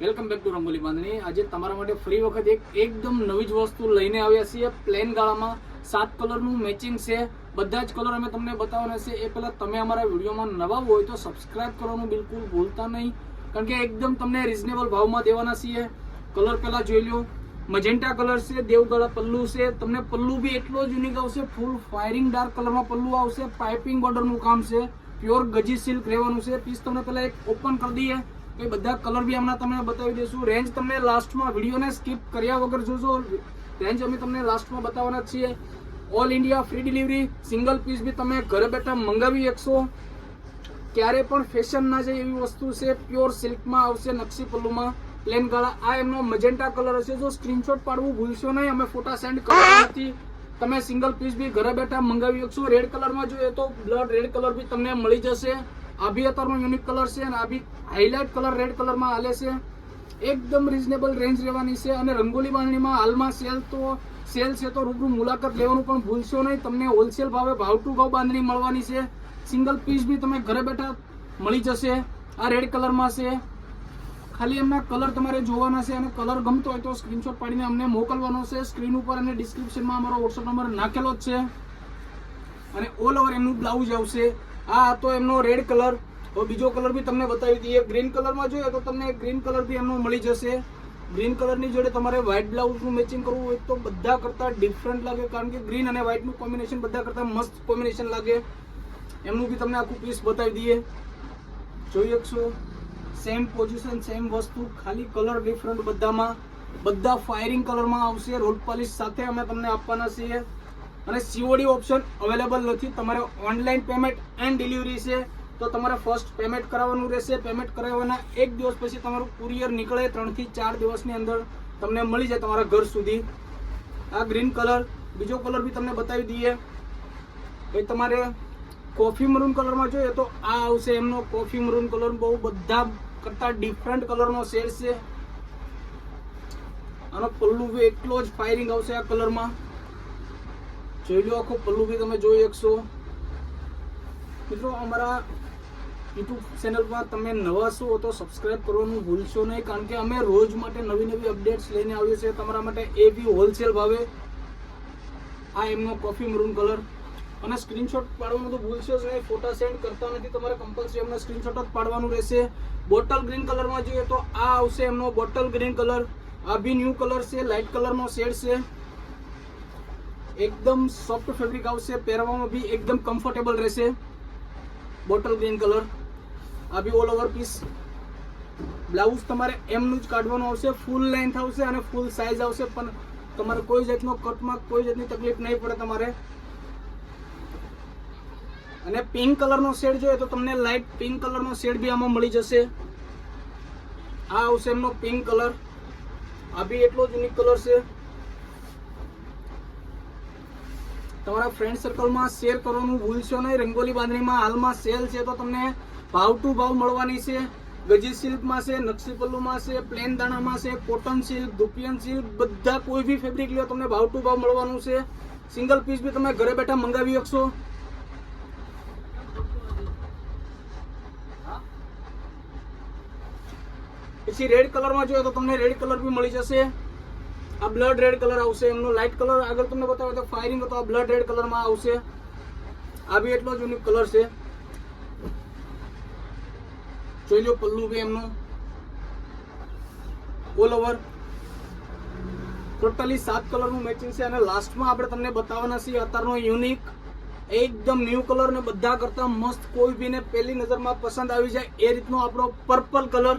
Welcome back to Rangoli Bandhani. આજે તમારા માટે ફરી વખત એક એકદમ નવી જ વસ્તુ લઈને આવ્યા છીએ. પ્લેન ગાળામાં સાત કલરનું મેચિંગ છે. બધા જ કલર અમે તમને બતાવવાના છે. એ પહેલાં તમે અમારા વિડીયોમાં નવા હોય તો સબસ્ક્રાઇબ કરવાનું બિલકુલ ભૂલતા નહીં. કારણ કે એકદમ તમને રિઝનેબલ ભાવમાં દેવાના છીએ. કલર પહેલાં જોઈ લો મજેન્ટા કલર છે દેવગળા પલ્લુ છે. તમને પલ્લુ બી એટલો જ યુનિક આવશે. ફૂલ ફાયરિંગ ડાર્ક કલરમાં પલ્લુ આવશે. પાઇપિંગ બોર્ડરનું કામ છે. પ્યોર ગજી સિલ્ક રહેવાનું છે. પીસ તમને પહેલાં એક ઓપન કરી દઈએ. તો એ બધા કલર બી હમણાં તમને બતાવી દઈશું રેન્જ તમને લાસ્ટમાં વિડીયોને સ્કીપ કર્યા વગર જોજો. રેન્જ અમે તમને લાસ્ટમાં બતાવવાના છીએ. All India free delivery single piece બી તમે ઘરે બેઠા મંગાવી શકશો ક્યારે પણ ફેશન ના જાય એવી વસ્તુ છે પ્યોર સિલ્કમાં આવશે નકશી પલ્લુમાં પ્લેન ગાળા. આ એમનો મજેન્ટા કલર હશે. જો સ્ક્રીનશોટ પાડવું ભૂલશો નહીં. અમે ફોટા સેન્ડ કરતા નથી. તમે સિંગલ પીસ બી ઘરે બેઠા મંગાવી શકશો રેડ કલરમાં જોઈએ તો બ્લડ રેડ કલર બી તમને મળી જશે. આ બી અત્યારમાં યુનિક કલર છે અને આ બી હાઇલાઇટ કલર રેડ કલરમાં હાલે છે. એકદમ રિઝનેબલ રેન્જ રહેવાની છે અને રંગોલી બાંધણીમાં હાલમાં સેલ તો સેલ છે તો રૂબરૂ મુલાકાત લેવાનું પણ ભૂલશો નહીં. તમને હોલસેલ ભાવે ભાવ ટુ ભાવ બાંધણી મળવાની છે. સિંગલ પીસ બી તમે ઘરે બેઠા મળી જશે. આ રેડ કલરમાં છે. ખાલી એમના કલર તમારે જોવાના છે અને કલર ગમતો હોય તો સ્ક્રીનશોટ પાડીને અમને મોકલવાનો છે. સ્ક્રીન ઉપર અને ડિસ્ક્રિપ્શનમાં અમારો વોટ્સઅપ નંબર નાખેલો જ છે. અને ઓલ ઓવર એમનું બ્લાઉઝ આવશે. આ હતો એમનો રેડ કલર તો બીજો કલર બી તમને બતાવી દઈએ. ગ્રીન કલરમાં જોઈએ તો તમને ગ્રીન કલર બી એમનો મળી જશે. ગ્રીન કલરની જોડે તમારે વ્હાઇટ બ્લાઉઝનું મેચિંગ કરવું હોય તો બધા કરતાં ડિફરન્ટ લાગે. કારણ કે ગ્રીન અને વ્હાઇટનું કોમ્બિનેશન બધા કરતાં મસ્ત કોમ્બિનેશન લાગે. એમનું બી તમને આખું પીસ બતાવી દઈએ. જોઈ શકશો? સેમ પોઝિશન સેમ વસ્તુ. ખાલી કલર ડિફરન્ટ બધામાં. બધા ફાયરિંગ કલરમાં આવશે. રોલ પોલિશ સાથે અમે તમને આપવાના છીએ. અને સીઓડી ઓપ્શન અવેલેબલ નથી. તમારે ઓનલાઈન પેમેન્ટ એન્ડ ડિલિવરી છે, તો તમારે ફર્સ્ટ પેમેન્ટ કરાવવાનું રહેશે. પેમેન્ટ કરાવવાના એક દિવસ પછી તમારું કુરિયર નીકળે, ત્રણથી ચાર દિવસની અંદર તમને મળી જાય તમારા ઘર સુધી. આ ગ્રીન કલર બીજો કલર બી તમને બતાવી દઈએ. એ તમારે કોફી મરૂન કલરમાં જોઈએ તો આ આવશે એમનો કોફી મરૂન કલર બહુ બધા કરતા ડિફરન્ટ કલરનો શેડ છે. આનો પલ્લુ એટલો જ ફાયરિંગ આવશે આ કલરમાં જોઈ લો આખો પલ્લુ તમે જોઈ શકશો. મિત્રો, અમારા યુટ્યુબ ચેનલમાં તમે નવા છો તો સબસ્ક્રાઇબ કરવાનું ભૂલશો નહીં, કારણ કે અમે રોજ માટે નવી નવી અપડેટ્સ લઈને આવીએ છીએ. તમારા માટે એ બી હોલસેલ ભાવે. આ એમનો કોફી મરૂન કલર અને સ્ક્રીનશોટ પાડવાનું તો ભૂલશો જ નહીં. ફોટા સેન્ડ કરતા નથી તમારે કમ્પલસરી એમને સ્ક્રીનશોટ જ પાડવાનું રહેશે. બોટલ ગ્રીન કલરમાં જોઈએ તો આ આવશે એમનો બોટલ ગ્રીન કલર આ બી ન્યૂ કલર છે લાઇટ કલરનો શેડ છે. એકદમ સોફ્ટ ફેબ્રિક આવશે, પહેરવામાં બી એકદમ કમ્ફર્ટેબલ રહેશે. બોટલ ગ્રીન કલર આ બી ઓલ ઓવર પીસ બ્લાઉઝ તમારે એમનું જ કાઢવાનું આવશે ફૂલ લેન્થ આવશે અને ફૂલ સાઇઝ આવશે, પણ તમારે કોઈ જાતનો કટમાં કોઈ જાતની તકલીફ નહીં પડે તમારે. અને પિંક કલરનો શેડ જોઈએ તો તમને લાઇટ પિંક કલરનો શેડ બી આમાં મળી જશે. આ આવશે એમનો પિંક કલર આ બી એટલો જ યુનિક કલર છે. તમારા ફ્રેન્ડ સર્કલમાં શેર કરવાનું ભૂલશો નહીં. રંગોલી બાંધણીમાં હાલમાં સેલ છે તો તમને ભાવ ટુ ભાવ મળવાની છે. ગજી સિલ્કમાં છે નકશી પલ્લુમાં છે પ્લેન દાણામાં છે કોટન સિલ્ક દુપિયન સિલ્ક બધા કોઈ બી ફેબ્રિક લ્યો, તમને ભાવ ટુ ભાવ મળવાનું છે. સિંગલ પીસ બી તમે ઘરે બેઠા મંગાવી શકશો. પછી રેડ કલરમાં જોઈએ તો તમને રેડ કલર બી મળી જશે. આ બ્લડ રેડ કલર આવશે, એમનો લાઇટ કલર આગળ તમને બતાવ્યો તો ફાયરિંગ હતો, આ બ્લડ રેડ કલરમાં આવશે. આ બી એટલો જ યુનિક કલર છે. જોઈ લો પલ્લુ બી એમનું. ઓલ ઓવર ટોટલી સાત કલરનું મેચિંગ છે અને લાસ્ટમાં આપણે તમને બતાવવાના છીએ અત્યારનો યુનિક એકદમ ન્યૂ કલર ને બધા કરતા મસ્ત કોઈ બીને પહેલી નજરમાં પસંદ આવી જાય એ રીતનો આપણો પર્પલ કલર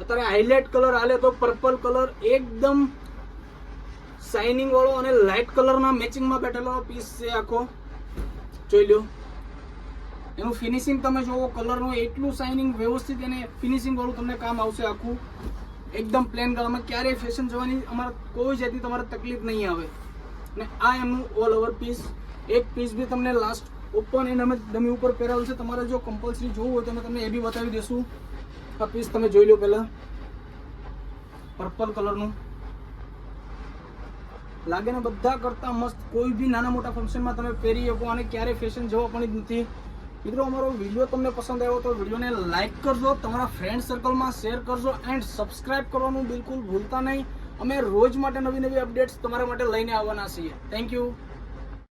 અત્યારે હાઇલાઇટ કલર હાલે તો પર્પલ કલર એકદમ શાઇનિંગ વાળો અને લાઇટ કલરના મેચિંગમાં બેઠેલો પીસ છે આખો. જોઈ લો એનું ફિનિશિંગ તમે જોવો કલરનું એટલું શાઇનિંગ વ્યવસ્થિત એને ફિનિશિંગ વાળું તમને કામ આવશે આખું. એકદમ પ્લેન ગળામાં ક્યારેય ફેશન જવાની અમારે કોઈ જાતની તમારે તકલીફ નહીં આવે. અને આ એમનું ઓલ ઓવર પીસ એક પીસ બી તમને લાસ્ટ ઓપન એને અમે ડમી ઉપર પહેરાવેલ છે. તમારે જો કમ્પલસરી જોવું હોય તો અમે તમને એ બી બતાવી દઈશું આ પીસ તમે જોઈ લો પહેલા. પર્પલ કલરનું લાગે ને બધા કરતા મસ્ત કોઈ બી નાના મોટા ફંક્શનમાં તમે પહેરી શકો અને ક્યારેય ફેશન જવા પણ નથી. મિત્રો, અમારો વીડિયો તમને પસંદ આવ્યો તો વિડીયોને લાઇક કરજો, તમારા ફ્રેન્ડ સર્કલમાં શેર કરજો એન્ડ સબસ્ક્રાઇબ કરવાનું બિલકુલ ભૂલતા નહીં. અમે રોજ માટે નવી નવી અપડેટ્સ તમારા માટે લઈને આવવાના છીએ. Thank you